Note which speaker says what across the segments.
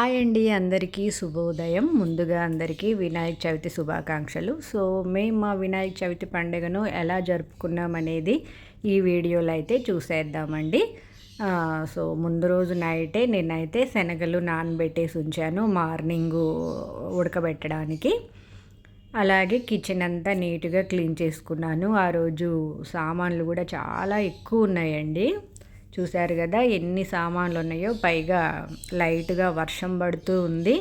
Speaker 1: Hi అండి అందరికీ శుభోదయం. ముందుగా అందరికీ వినాయక చవితి శుభాకాంక్షలు. సో మేము మా వినాయక చవితి పండుగను ఎలా జరుపుకున్నాం అనేది ఈ వీడియోలో అయితే చూసేద్దామండి. సో ముందు రోజు నైటే నేనైతే శనగలు నానబెట్టేసి ఉంచాను మార్నింగ్ ఉడకబెట్టడానికి. అలాగే కిచెన్ అంతా నీట్గా క్లీన్ చేసుకున్నాను. ఆ రోజు సామాన్లు కూడా చాలా ఎక్కువ ఉన్నాయండి. చూశారు కదా ఎన్ని సామాన్లు ఉన్నాయో పైగా లైట్గా వర్షం పడుతూ ఉంది.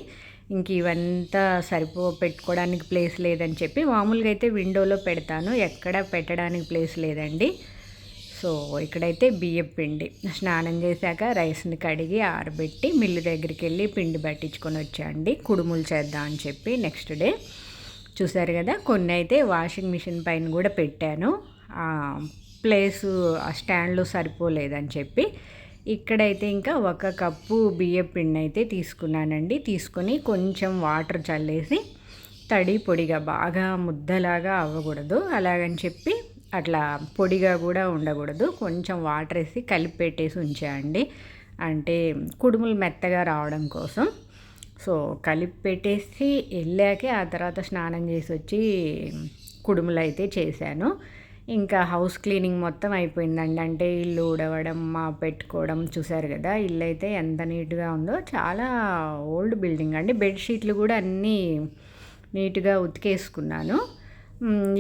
Speaker 1: ఇంక ఇవంతా సరిపో పెట్టుకోవడానికి ప్లేస్ లేదని చెప్పి మామూలుగా అయితే విండోలో పెడతాను. ఎక్కడ పెట్టడానికి ప్లేస్ లేదండి. సో ఇక్కడైతే బియ్యం పిండి. స్నానం చేశాక రైస్ని కడిగి ఆరబెట్టి మిల్లు దగ్గరికి వెళ్ళి పిండి పట్టించుకొని వచ్చాండి కుడుములు చేద్దాం అని చెప్పి నెక్స్ట్ డే. చూసారు కదా కొన్ని అయితే వాషింగ్ మిషన్ పైన కూడా పెట్టాను. ప్లేసు ఆ స్టాండ్లో సరిపోలేదని చెప్పి ఇక్కడైతే ఇంకా ఒక కప్పు బియ్య పిండి అయితే తీసుకున్నానండి. తీసుకొని కొంచెం వాటర్ చల్లేసి తడి పొడిగా బాగా ముద్దలాగా అవ్వకూడదు. అలాగని చెప్పి అట్లా పొడిగా కూడా ఉండకూడదు. కొంచెం వాటర్ వేసి కలిపి పెట్టేసి ఉంచేయండి అంటే కుడుములు మెత్తగా రావడం కోసం. సో కలిపి పెట్టేసి వెళ్ళాకే ఆ తర్వాత స్నానం చేసి వచ్చి కుడుములు అయితే చేశాను. ఇంకా హౌస్ క్లీనింగ్ మొత్తం అయిపోయిందండి. అంటే ఇల్లు ఊడవడం మా పెట్టుకోవడం చూసారు కదా ఇల్లు అయితే ఎంత నీట్గా ఉందో చాలా ఓల్డ్ బిల్డింగ్ అండి. బెడ్షీట్లు కూడా అన్నీ నీట్గా ఉతికేసుకున్నాను.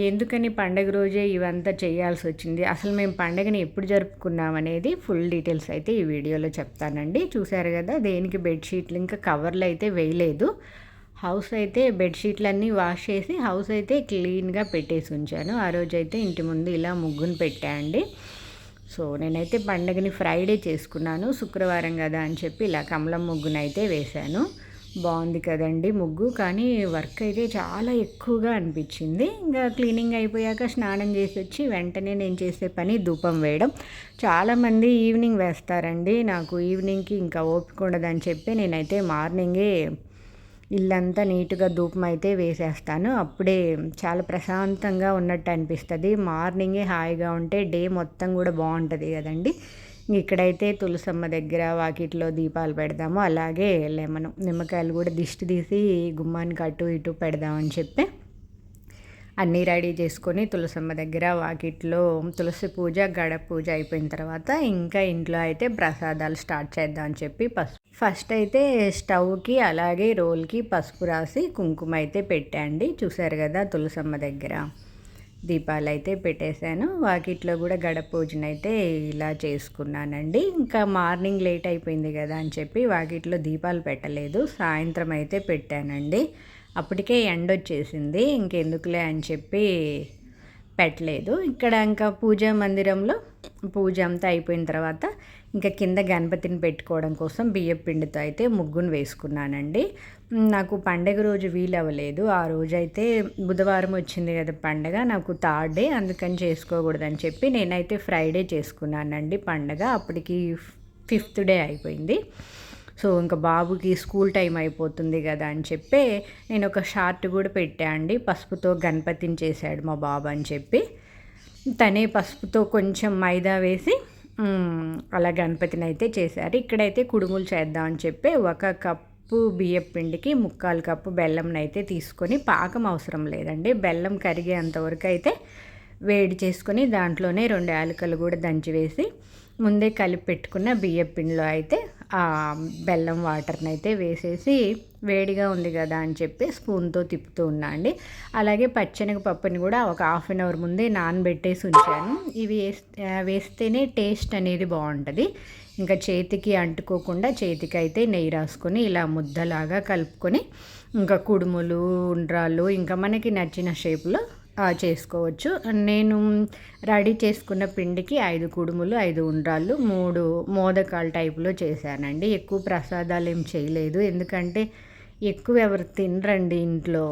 Speaker 1: ఎందుకని పండగ రోజే ఇవంతా చేయాల్సి వచ్చింది. అసలు మేము పండగని ఎప్పుడు జరుపుకున్నాం అనేది ఫుల్ డీటెయిల్స్ అయితే ఈ వీడియోలో చెప్తానండి. చూసారు కదా దేనికి బెడ్షీట్లు ఇంకా కవర్లు అయితే వేయలేదు. హౌస్ అయితే బెడ్షీట్లన్నీ వాష్ చేసి హౌస్ అయితే క్లీన్గా పెట్టేసి ఉంచాను. ఆ రోజు అయితే ఇంటి ముందు ఇలా ముగ్గును పెట్టాండి సో నేనైతే పండగని ఫ్రైడే చేసుకున్నాను. శుక్రవారం కదా అని చెప్పి ఇలా కమలం ముగ్గునైతే వేశాను. బాగుంది కదండి ముగ్గు. కానీ వర్క్ అయితే చాలా ఎక్కువగా అనిపించింది. ఇంకా క్లీనింగ్ అయిపోయాక స్నానం చేసి వచ్చి వెంటనే నేను చేసే పని ధూపం వేయడం. చాలామంది ఈవినింగ్ వేస్తారండి. నాకు ఈవినింగ్కి ఇంకా ఓపిక ఉండదని చెప్పి నేనైతే మార్నింగే ఇల్లంతా నీట్గా ధూపం అయితే వేసేస్తాను. అప్పుడే చాలా ప్రశాంతంగా ఉన్నట్టు అనిపిస్తుంది. మార్నింగే హాయిగా ఉంటే డే మొత్తం కూడా బాగుంటుంది కదండి. ఇక్కడైతే తులసమ్మ దగ్గర వాకిట్లో దీపాలు పెడదాము. అలాగే లెమన్ నిమ్మకాయలు కూడా దిష్టి తీసి గుమ్మానికి అటు ఇటు పెడదామని చెప్పి అన్నీ రెడీ చేసుకొని తులసమ్మ దగ్గర వాకిట్లో తులసి పూజ గడ పూజ అయిపోయిన తర్వాత ఇంకా ఇంట్లో అయితే ప్రసాదాలు స్టార్ట్ చేద్దామని చెప్పి పసుపు ఫస్ట్ అయితే స్టవ్కి అలాగే రోల్కి పసుపు రాసి కుంకుమ అయితే పెట్టండి చూసారు కదా తులసమ్మ దగ్గర దీపాలు అయితే పెట్టేశాను. వాకిట్లో కూడా గడ పూజన అయితే ఇలా చేసుకున్నానండి. ఇంకా మార్నింగ్ లేట్ అయిపోయింది కదా అని చెప్పి వాకిట్లో దీపాలు పెట్టలేదు. సాయంత్రం అయితే పెట్టానండి. అప్పటికే ఎండ వచ్చేసింది ఇంకెందుకులే అని చెప్పి పెట్టలేదు. ఇక్కడ ఇంకా పూజా మందిరంలో పూజ అంతా అయిపోయిన తర్వాత ఇంకా కింద గణపతిని పెట్టుకోవడం కోసం బియ్యం పిండితో అయితే ముగ్గును వేసుకున్నానండి. నాకు పండగ రోజు వీలవ్వలేదు ఆ రోజు అయితే బుధవారం వచ్చింది కదా పండగ నాకు థర్డ్ డే అందుకని చేసుకోకూడదని చెప్పి నేనైతే ఫ్రైడే చేసుకున్నానండి పండగ. అప్పటికి ఫిఫ్త్ డే అయిపోయింది. సో ఇంకా బాబుకి స్కూల్ టైం అయిపోతుంది కదా అని చెప్పి నేను ఒక షార్ట్ కూడా పెట్టా అండి. పసుపుతో గణపతిని చేశాడు మా బాబు అని చెప్పి. తనే పసుపుతో కొంచెం మైదా వేసి అలా గణపతిని అయితే చేశారు. ఇక్కడైతే కుడుములు చేద్దాం అని చెప్పి ఒక కప్పు బియ్యం పిండికి ముక్కాలు కప్పు బెల్లంని అయితే తీసుకొని పాకం అవసరం లేదండి. బెల్లం కరిగేంతవరకు అయితే వేడి చేసుకొని దాంట్లోనే రెండు యాలకలు కూడా దంచి వేసి ముందే కలిపి పెట్టుకున్న బియ్యం పిండిలో అయితే ఆ బెల్లం వాటర్ని అయితే వేసేసి వేడిగా ఉంది కదా అని చెప్పి స్పూన్తో తిప్పుతూ ఉన్నా అండి. అలాగే పచ్చనగపప్పుని కూడా ఒక హాఫ్ అన్ అవర్ ముందే నానబెట్టేసి ఉంచాను. ఇవి వేస్తేనే టేస్ట్ అనేది బాగుంటుంది. ఇంకా చేతికి అంటుకోకుండా చేతికి అయితే నెయ్యి రాసుకొని ఇలా ముద్దలాగా కలుపుకొని ఇంకా కుడుములు ఉండ్రాళ్ళు ఇంకా మనకి నచ్చిన షేప్లో చేసుకోవచ్చు. నేను రెడీ చేసుకున్న పిండికి ఐదు కుడుములు ఐదు ఉండ్రాళ్ళు మూడు మోదకాల టైపులో చేశానండి. ఎక్కువ ప్రసాదాలు ఏం చేయలేదు. ఎందుకంటే ఎక్కువ ఎవరు తినరండి ఇంట్లో.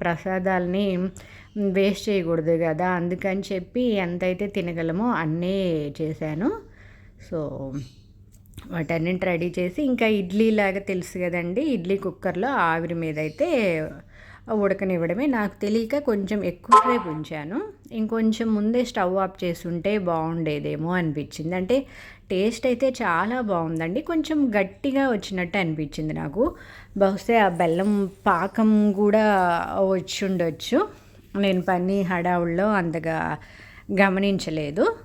Speaker 1: ప్రసాదాలని వేస్ట్ చేయకూడదు కదా. అందుకని చెప్పి ఎంతైతే తినగలమో అన్నీ చేశాను. సో వాటన్నింటి రెడీ చేసి ఇంకా ఇడ్లీ లాగా తెలుసు కదండి ఇడ్లీ కుక్కర్లో ఆవిరి మీద అయితే ఉడకనివ్వడమే. నాకు తెలియక కొంచెం ఎక్కువ రేపు ఉంచాను. ఇంకొంచెం ముందే స్టవ్ ఆఫ్ చేస్తుంటే బాగుండేదేమో అనిపించింది. అంటే టేస్ట్ అయితే చాలా బాగుందండి. కొంచెం గట్టిగా వచ్చినట్టు అనిపించింది నాకు. బహుశా ఆ బెల్లం పాకం కూడా వచ్చి ఉండొచ్చు నేను పని హడావుల్లో అంతగా గమనించలేదు.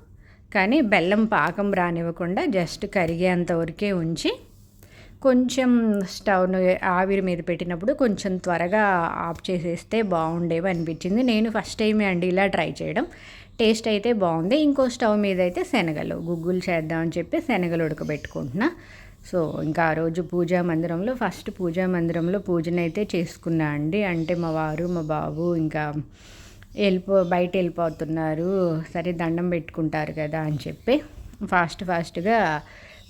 Speaker 1: కానీ బెల్లం పాకం రానివ్వకుండా జస్ట్ కరిగేంత వరకే ఉంచి కొంచెం స్టవ్ను ఆవిరి మీద పెట్టినప్పుడు కొంచెం త్వరగా ఆఫ్ చేసేస్తే బాగుండేవి అనిపించింది. నేను ఫస్ట్ టైమే అండి ఇలా ట్రై చేయడం. టేస్ట్ అయితే బాగుంది. ఇంకో స్టవ్ మీద అయితే శనగలు గుగ్గులు చేద్దామని చెప్పి శనగలు ఉడకబెట్టుకుంటున్నా. సో ఇంకా ఆ రోజు పూజా మందిరంలో ఫస్ట్ పూజా మందిరంలో పూజనైతే చేసుకున్నా అండి. అంటే మా వారు మా బాబు ఇంకా వెళ్ళిపో బయట వెళ్ళిపోతున్నారు సరే దండం పెట్టుకుంటారు కదా అని చెప్పి ఫాస్ట్ ఫాస్ట్గా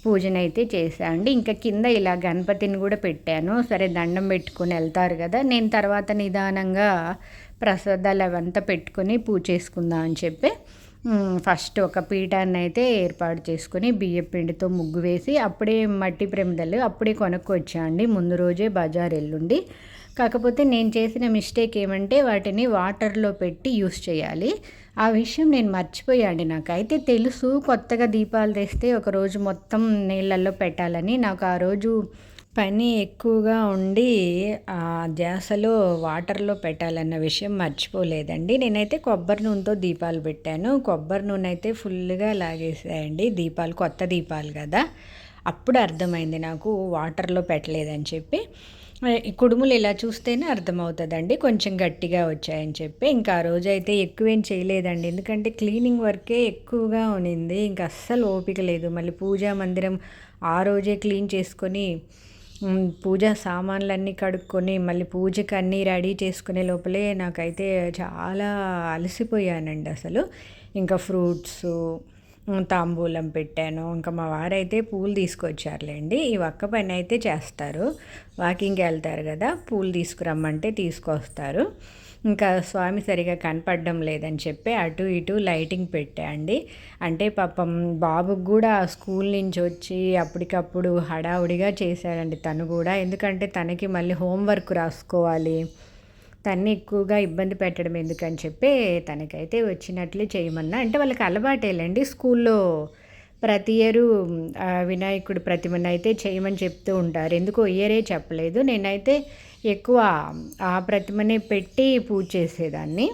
Speaker 1: పూజనైతే చేశాండి ఇంకా కింద ఇలా గణపతిని కూడా పెట్టాను. సరే దండం పెట్టుకుని వెళ్తారు కదా నేను తర్వాత నిదానంగా ప్రసాదాలు అవంతా పెట్టుకొని పూజ చేసుకుందాం అని చెప్పి ఫస్ట్ ఒక పీఠాన్ని అయితే ఏర్పాటు చేసుకుని బియ్య పిండితో ముగ్గు వేసి అప్పుడే మట్టి ప్రమిదలు అప్పుడే కొనుక్కొచ్చా అండి. ముందు రోజే బజార్ ఎల్లుండి. కాకపోతే నేను చేసిన మిస్టేక్ ఏమంటే వాటిని వాటర్లో పెట్టి యూస్ చేయాలి. ఆ విషయం నేను మర్చిపోయాండి నాకైతే తెలుసు కొత్తగా దీపాలు తెస్తే ఒకరోజు మొత్తం నీళ్ళల్లో పెట్టాలని. నాకు ఆ రోజు పని ఎక్కువగా ఉండి ఆ ధ్యాసలో వాటర్లో పెట్టాలన్న విషయం మర్చిపోలేదండి. నేనైతే కొబ్బరి నూనెతో దీపాలు పెట్టాను. కొబ్బరి నూనె అయితే ఫుల్గా లాగేసాయండి. దీపాలు కొత్త దీపాలు కదా. అప్పుడు అర్థమైంది నాకు వాటర్లో పెట్టలేదని చెప్పి. కుడుములు ఇలా చూస్తేనే అర్థమవుతుందండి. కొంచెం గట్టిగా వచ్చాయని చెప్పి. ఇంకా ఆ రోజు అయితే ఎక్కువేం చేయలేదండి. ఎందుకంటే క్లీనింగ్ వర్కే ఎక్కువగా ఉనింది ఇంకా అస్సలు ఓపిక లేదు. మళ్ళీ పూజా మందిరం ఆ రోజే క్లీన్ చేసుకొని పూజా సామాన్లన్నీ కడుక్కొని మళ్ళీ పూజకు అన్నీ రెడీ చేసుకునే లోపలే నాకైతే చాలా అలసిపోయానండి అసలు. ఇంకా ఫ్రూట్స్ తాంబూలం పెట్టాను. ఇంకా మా వారైతే పూలు తీసుకొచ్చారులేండి. ఈ ఒక్క పని అయితే చేస్తారు. వాకింగ్కి వెళ్తారు కదా పూలు తీసుకురమ్మంటే తీసుకొస్తారు. ఇంకా స్వామి సరిగా కనపడడం లేదని చెప్పి అటు ఇటు లైటింగ్ పెట్టా అండి. అంటే పాపం బాబుకి కూడా స్కూల్ నుంచి వచ్చి అప్పటికప్పుడు హడావుడిగా చేశాడండి తను కూడా. ఎందుకంటే తనకి మళ్ళీ హోంవర్క్ రాసుకోవాలి. తన్ని ఎక్కువగా ఇబ్బంది పెట్టడం ఎందుకని చెప్పి తనకైతే వచ్చినట్లు చేయమన్నా. అంటే వాళ్ళకి అలవాటేలండి స్కూల్లో ప్రతి ఇయరు వినాయకుడు ప్రతిమను అయితే చేయమని చెప్తూ ఉంటారు. ఎందుకు ఇయరే చెప్పలేదు. నేనైతే ఎక్కువ ఆ ప్రతిమనే పెట్టి పూజ చేసేదాన్ని.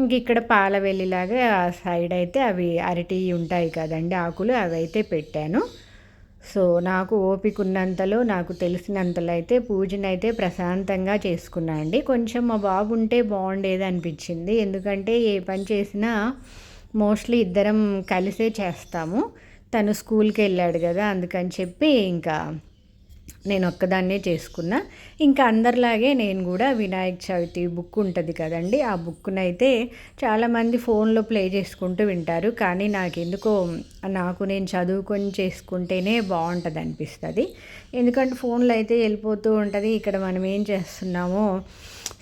Speaker 1: ఇంక ఇక్కడ పాలవెల్లిలాగా సైడ్ అయితే అవి అరటి ఉంటాయి కదండి ఆకులు అవి అయితే పెట్టాను. సో నాకు ఓపిక ఉన్నంతలో నాకు తెలిసినంతలో అయితే పూజనైతే ప్రశాంతంగా చేసుకున్నా అండి. కొంచెం మా బాబు ఉంటే బాగుండేది అనిపించింది. ఎందుకంటే ఏ పని చేసినా మోస్ట్లీ ఇద్దరం కలిసే చేస్తాము. తను స్కూల్కి వెళ్ళాడు కదా అందుకని చెప్పి ఇంకా నేను ఒక్కదాన్నే చేసుకున్నా. ఇంకా అందరిలాగే నేను కూడా వినాయక చవితి బుక్ ఉంటుంది కదండి ఆ బుక్నైతే చాలామంది ఫోన్లో ప్లే చేసుకుంటూ వింటారు. కానీ నాకు ఎందుకో నాకు నేను చదువుకొని చేసుకుంటేనే బాగుంటుంది అనిపిస్తుంది ఎందుకంటే ఫోన్లో అయితే వెళ్ళిపోతూ ఉంటుంది ఇక్కడ మనం ఏం చేస్తున్నామో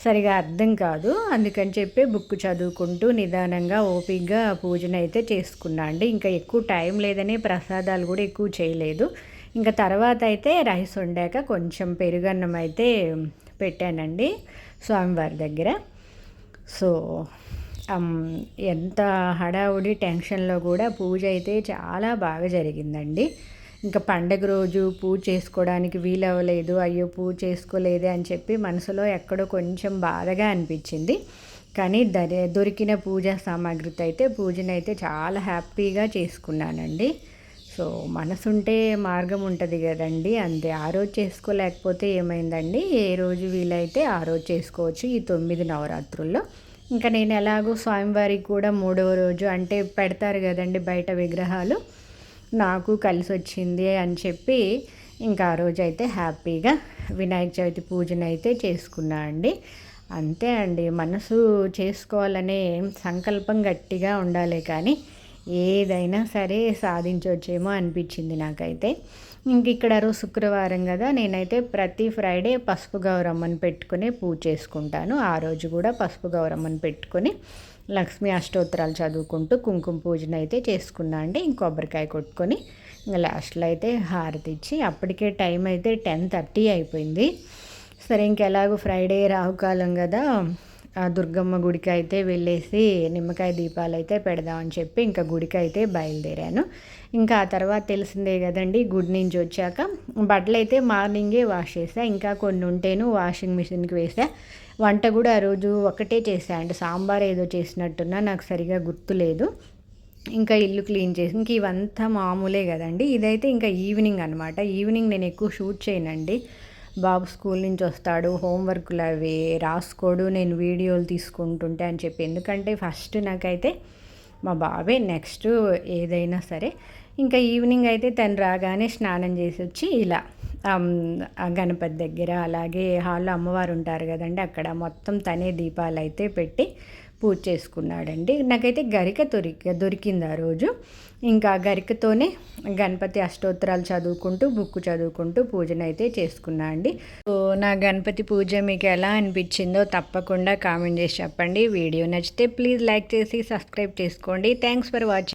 Speaker 1: సరిగా అర్థం కాదు. అందుకని చెప్పి బుక్ చదువుకుంటూ నిదానంగా ఓపిక్గా పూజన అయితే చేసుకున్నా అండి. ఇంకా ఎక్కువ టైం లేదనే ప్రసాదాలు కూడా ఎక్కువ చేయలేదు. ఇంకా తర్వాత అయితే రైస్ వండాక కొంచెం పెరుగన్నం అయితే పెట్టానండి స్వామివారి దగ్గర. సో ఎంత హడావుడి టెన్షన్లో కూడా పూజ అయితే చాలా బాగా జరిగిందండి. ఇంకా పండగ రోజు పూజ చేసుకోవడానికి వీలవ్వలేదు అయ్యో పూజ చేసుకోలేదే అని చెప్పి మనసులో ఎక్కడో కొంచెం బాధగా అనిపించింది. కానీ దరి దొరికిన పూజా సామాగ్రితో అయితే పూజనైతే చాలా హ్యాపీగా చేసుకున్నానండి. సో మనసుంటే మార్గం ఉంటుంది కదండి. అంతే ఆ రోజు చేసుకోలేకపోతే ఏమైందండి? ఏ రోజు వీలైతే ఆ రోజు చేసుకోవచ్చు ఈ తొమ్మిది నవరాత్రుల్లో. ఇంకా నేను ఎలాగో స్వామివారికి కూడా మూడవ రోజు అంటే పెడతారు కదండి బయట విగ్రహాలు. నాకు కలిసి వచ్చింది అని చెప్పి ఇంకా ఆ రోజు అయితే హ్యాపీగా వినాయక చవితి పూజనైతే చేసుకున్నా అండి. అంతే అండి. మనసు చేసుకోవాలనే సంకల్పం గట్టిగా ఉండాలి కానీ ఏదైనా సరే సాధించవచ్చేమో అనిపించింది నాకైతే. ఇంక ఇక్కడ రోజు శుక్రవారం కదా నేనైతే ప్రతి ఫ్రైడే పసుపు గౌరమ్మని పెట్టుకుని పూజ చేసుకుంటాను. ఆ రోజు కూడా పసుపు గౌరమ్మని పెట్టుకొని లక్ష్మీ అష్టోత్తరాలు చదువుకుంటూ కుంకుమ పూజను అయితే చేసుకున్నా అండి. ఇంకొబ్బరికాయ కొట్టుకొని ఇంకా లాస్ట్లో అయితే హారతి ఇచ్చి అప్పటికే టైం అయితే టెన్ థర్టీ అయిపోయింది. సరే ఇంకెలాగో ఫ్రైడే రాహుకాలం కదా దుర్గమ్మ గుడికి అయితే వెళ్ళేసి నిమ్మకాయ దీపాలు అయితే పెడదామని చెప్పి ఇంకా గుడికి అయితే బయలుదేరాను. ఇంకా ఆ తర్వాత తెలిసిందే కదండి గుడి నుంచి వచ్చాక బట్టలు అయితే మార్నింగే వాష్ చేసా ఇంకా కొన్ని ఉంటేను వాషింగ్ మిషన్కి వేసా. వంట కూడా ఆ రోజు ఒకటే చేసా అంటే సాంబార్ ఏదో చేసినట్టున్నా నాకు సరిగా గుర్తులేదు ఇంకా ఇల్లు క్లీన్ చేసి ఇంక ఇవంతా మామూలే కదండి ఇదైతే ఇంకా ఈవినింగ్ అనమాట ఈవినింగ్ నేను ఎక్కువ షూట్ చేయనండి. బాబు స్కూల్ నుంచి వస్తాడు హోంవర్క్లు అవి రాసుకోడు నేను వీడియోలు తీసుకుంటుంటే అని చెప్పి. ఎందుకంటే ఫస్ట్ నాకైతే మా బాబే నెక్స్ట్ ఏదైనా సరే. ఇంకా ఈవినింగ్ అయితే తను రాగానే స్నానం చేసి వచ్చి ఇలా గణపతి దగ్గర అలాగే హాల్లో అమ్మవారు ఉంటారు కదండి అక్కడ మొత్తం తనే దీపాలు అయితే పెట్టి పూజ చేసుకున్నాడండి. నాకైతే గరిక దొరికి దొరికింది ఆ రోజు. ఇంకా గరికతోనే గణపతి అష్టోత్తరాలు చదువుకుంటూ బుక్ చదువుకుంటూ పూజనైతే చేసుకున్నా అండి. సో నా గణపతి పూజ మీకు ఎలా అనిపించిందో తప్పకుండా కామెంట్ చేసి చెప్పండి. వీడియో నచ్చితే ప్లీజ్ లైక్ చేసి సబ్స్క్రైబ్ చేసుకోండి. Thanks for watching